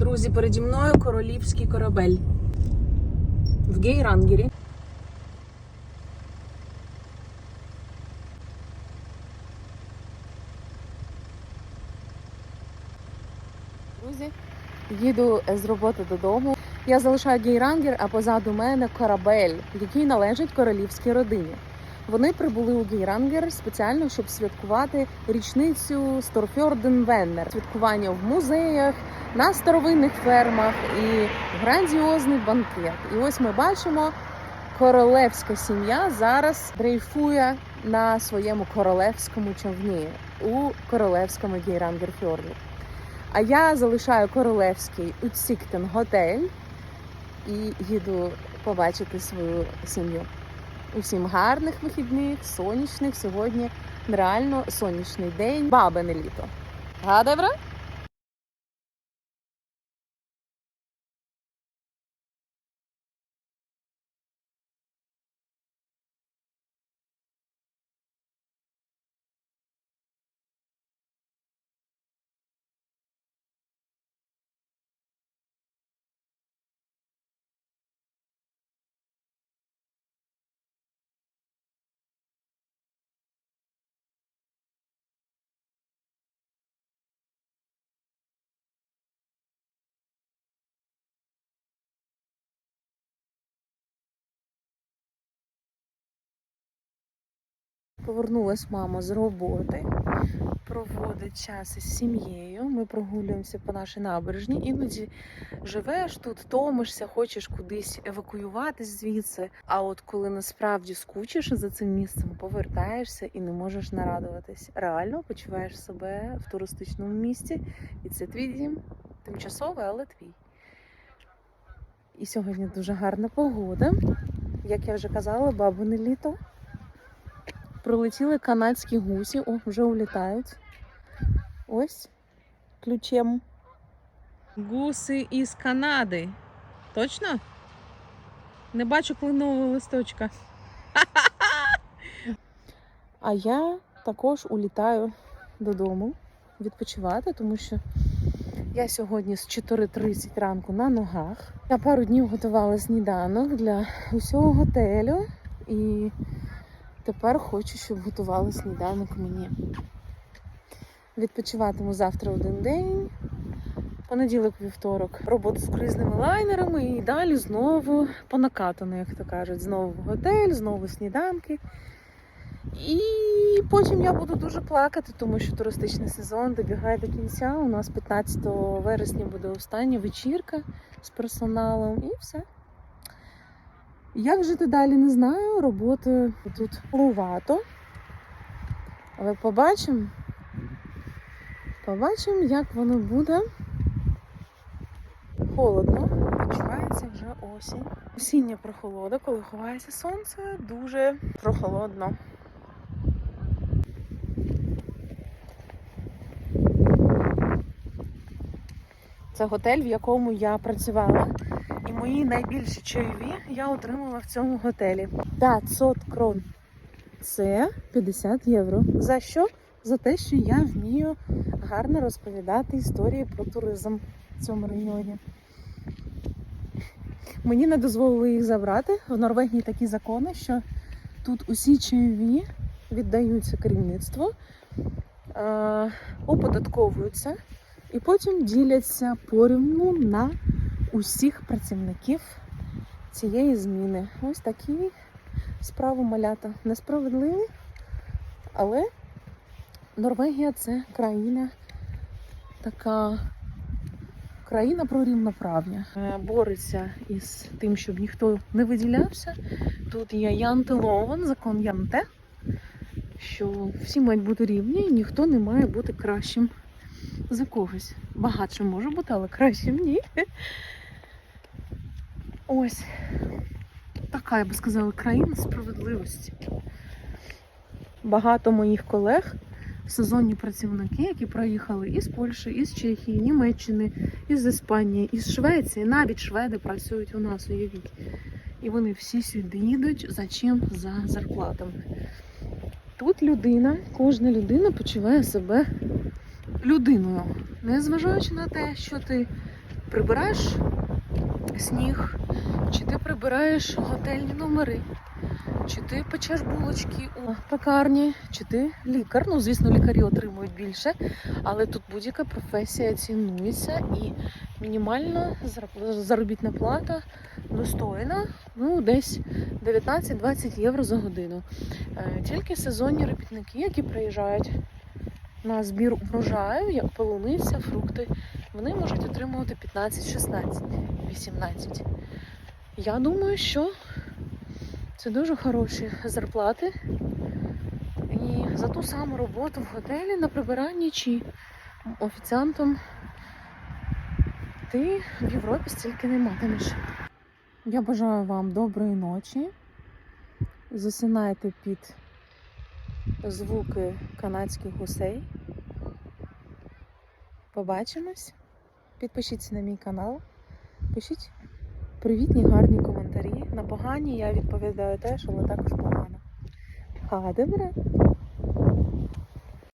Друзі, переді мною королівський корабель. В Гейрангері. Друзі, їду з роботи додому. Я залишаю гейрангер, а позаду мене корабель, який належить королівській родині. Вони прибули у Гейрангер спеціально, щоб святкувати річницю Сторфьорден Веннер, святкування в музеях, на старовинних фермах і грандіозний банкет. І ось ми бачимо, королевська сім'я зараз дрейфує на своєму королевському човні у королевському Гейрангерфьорді. А я залишаю королевський Утсіктен готель і їду побачити свою сім'ю. Усім гарних вихідних, сонячних. Сьогодні реально сонячний день, бабине літо. Гадевра? Повернулась мама з роботи, проводить час із сім'єю. Ми прогулюємося по нашій набережні. Іноді живеш тут, томишся, хочеш кудись евакуюватись звідси. А от коли насправді скучиш за цим місцем, повертаєшся і не можеш нарадуватись. Реально почуваєш себе в туристичному місці, і це твій дім тимчасовий, але твій. І сьогодні дуже гарна погода. Як я вже казала, бабине літо. Прилетіли канадські гусі, о, вже улітають. Ось ключем. Гуси із Канади. Точно? Не бачу кленового листочка. А я також улітаю додому відпочивати, тому що я сьогодні з 4.30 ранку на ногах. Я пару днів готувала сніданок для усього готелю і Тепер хочу, щоб готували сніданок мені. Відпочиватиму завтра один день. Понеділок, вівторок, роботу з круїзними лайнерами і далі знову по накатану, як то кажуть, знову в готель, знову сніданки. І потім я буду дуже плакати, тому що туристичний сезон добігає до кінця. У нас 15 вересня буде остання вечірка з персоналом і все. Як жити далі, не знаю. Роботи тут лувато. Але побачимо. Побачимо, як воно буде. Холодно, почувається вже осінь. Осіння прохолода, коли ховається сонце, дуже прохолодно. Це готель, в якому я працювала. Мої найбільші чайові я отримала в цьому готелі. 500 крон. Це 50 євро. За що? За те, що я вмію гарно розповідати історії про туризм в цьому районі. Мені не дозволили їх забрати. В Норвегії такі закони, що тут усі чайові віддаються керівництву, е- оподатковуються і потім діляться порівну на усіх працівників цієї зміни. Ось такі справи малята. Несправедливі, але Норвегія це країна така країна про рівноправ'я. Е, Бореться із тим, щоб ніхто не виділявся. Тут є Янтелован, закон Янте, що всі мають бути рівні і ніхто не має бути кращим за когось. Багатшим може бути, але кращим ні. Ось така, я би сказала, країна справедливості. Багато моїх колег, сезонні працівники, які приїхали із Польщі, із Чехії, Німеччини, із Іспанії, із Швеції, навіть шведи працюють у нас, уявіть. І вони всі сюди їдуть за чим? За зарплатами. Тут людина, кожна людина почуває себе людиною, незважаючи на те, що ти прибираєш сніг, чи ти прибираєш готельні номери, чи ти печеш булочки у пекарні, чи ти лікар. Ну, звісно, лікарі отримують більше, але тут будь-яка професія цінується і мінімальна заробітна плата достойна, ну десь 19-20 євро за годину. Е, Тільки сезонні робітники, які приїжджають на збір врожаю, як полуниця, фрукти, вони можуть отримувати 15, 16, 18. Я думаю, що це дуже хороші зарплати. І за ту саму роботу в готелі на прибиранні чи офіціантом ти в Європі стільки не матимеш. Я бажаю вам доброї ночі. Засинайте під звуки канадських гусей. Побачимось. Підпишіться на мій канал. Пишіть привітні, гарні коментарі. На погані я відповідаю теж, але також погано. А, добре.